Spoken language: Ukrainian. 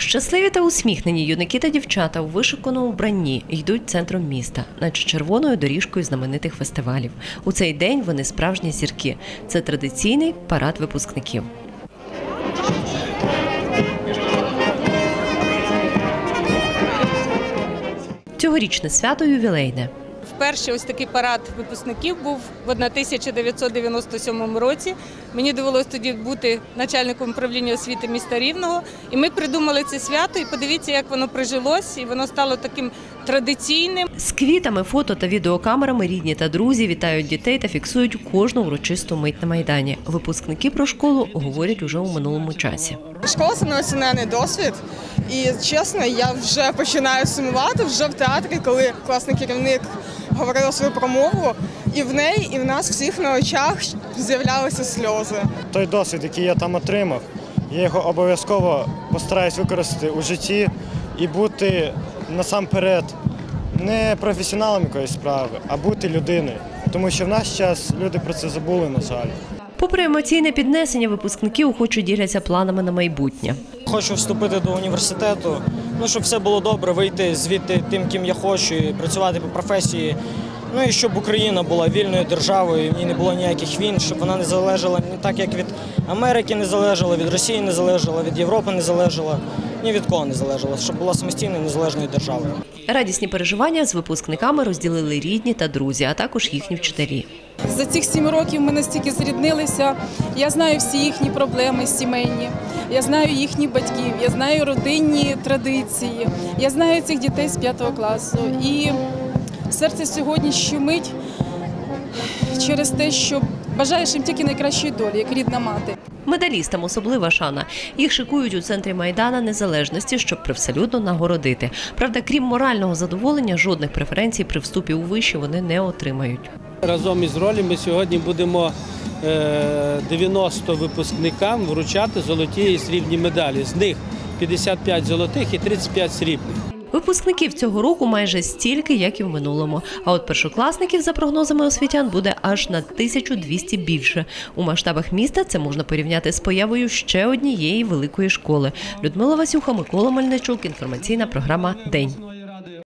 Щасливі та усміхнені юнаки та дівчата у вишиканому вбранні йдуть центром міста, наче червоною доріжкою знаменитих фестивалів. У цей день вони справжні зірки. Це традиційний парад випускників. Цьогорічне свято ювілейне. Вперше ось такий парад випускників був в 1997 році. Мені довелось тоді бути начальником управління освіти міста Рівного. І ми придумали це свято. І подивіться, як воно прижилось, і воно стало таким традиційним. З квітами, фото та відеокамерами рідні та друзі вітають дітей та фіксують кожну урочисту мить на майдані. Випускники про школу говорять уже у минулому часі. Школа це неоцінений досвід, і чесно, я вже починаю сумувати вже в театрі, коли класний керівник говорила свою промову, і в неї, і в нас всіх на очах з'являлися сльози. той досвід, який я там отримав, я його обов'язково постараюсь використати у житті і бути насамперед не професіоналом якоїсь справи, а бути людиною. Тому що в наш час люди про це забули, на жаль. Попри емоційне піднесення, випускники охоче діляться планами на майбутнє. Хочу вступити до університету, ну щоб все було добре, вийти звідти тим, ким я хочу, працювати по професії. Ну і щоб Україна була вільною державою, і не було ніяких війн, щоб вона не залежала не так, як від Америки не залежала, від Росії не залежала, від Європи не залежала, ні від кого не залежала, щоб була самостійною незалежною державою. Радісні переживання з випускниками розділили рідні та друзі, а також їхні вчителі. За цих сім років ми настільки зріднилися. Я знаю всі їхні проблеми сімейні. Я знаю їхніх батьків, я знаю родинні традиції. Я знаю цих дітей з п'ятого класу. І серце сьогодні щемить через те, що бажаєш їм тільки найкращої долі, як рідна мати. Медалістам особлива шана. Їх шикують у центрі Майдана Незалежності, щоб привселюдно нагородити. Правда, крім морального задоволення, жодних преференцій при вступі у виші вони не отримають. Разом із ролі ми сьогодні будемо е, 90 випускникам вручати золоті і срібні медалі. З них 55 золотих і 35 срібних. Випускників цього року майже стільки, як і в минулому. А от першокласників, за прогнозами освітян, буде аж на 1200 більше. У масштабах міста це можна порівняти з появою ще однієї великої школи. Людмила Васюха, Микола Мельничук. Інформаційна програма День.